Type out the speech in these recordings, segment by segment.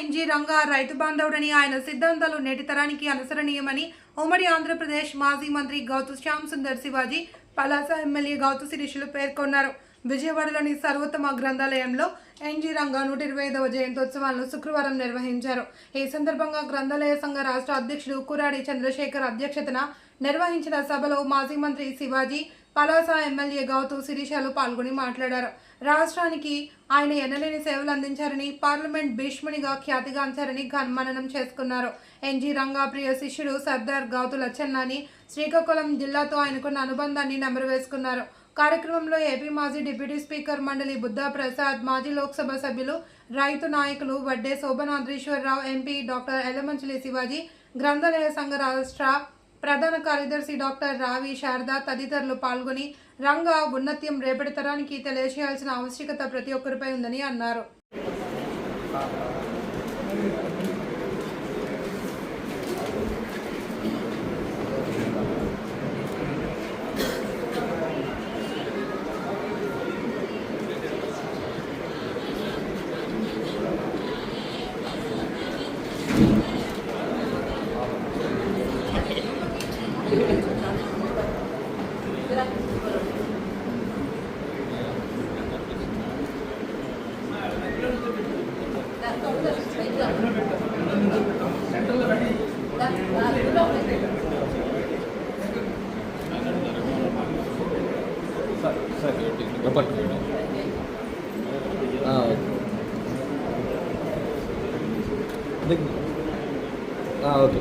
NG Ranga రైతు బాంధవుడని ఆయన సిద్ధాంతాలు నేటి తరానికి అనుసరణీయమని ఉమ్మడి ఆంధ్రప్రదేశ్ మాజీ మంత్రి గౌతు శ్యామ్ సుందర్ శివాజీ పలాస ఎమ్మెల్యే గౌతు శిరీషులు పేర్కొన్నారు. విజయవాడలోని సర్వోత్తమ గ్రంథాలయంలో ఎన్జీ రంగా నూట ఇరవై ఐదవ జయంతోత్సవాలను శుక్రవారం నిర్వహించారు. ఈ సందర్భంగా గ్రంథాలయ సంఘ రాష్ట్ర అధ్యక్షుడు కురాడి చంద్రశేఖర్ అధ్యక్షతన నిర్వహించిన సభలో మాజీ మంత్రి శివాజీ పలాస ఎమ్మెల్యే గౌతు శిరీషలు పాల్గొని మాట్లాడారు. రాష్ట్రానికి ఆయన ఎనలేని సేవలు అందించారని పార్లమెంట్ భీష్మునిగా ఖ్యాతిగాంచారని ఘనమననం చేసుకున్నారు. ఎన్జీ రంగా ప్రియ శిష్యుడు సర్దార్ గౌతు లచ్చన్నాని శ్రీకాకుళం జిల్లాతో ఆయనకున్న అనుబంధాన్ని నెమరు వేసుకున్నారు కార్యక్రమంలో ఏపీ మాజీ డిప్యూటీ స్పీకర్ మండలి బుద్ధా ప్రసాద్ మాజీ లోక్సభ సభ్యులు రైతు నాయకులు వడ్డే శోభనాద్రీశ్వరరావు ఎంపీ డాక్టర్ ఎలమంచిలి శివాజీ గ్రంథాలయ సంఘ రాష్ట్ర ప్రధాన కార్యదర్శి డాక్టర్ రావి శారద తదితరులు పాల్గొని రంగ ఉన్నత్యం రేపటి తరానికి తెలియజేయాల్సిన ఆవశ్యకత ప్రతి ఒక్కరిపై ఉందని అన్నారు. ఓకే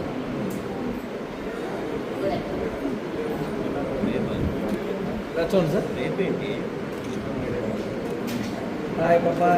చూడండి సార్ రేపేంటి హాయ్ పాపా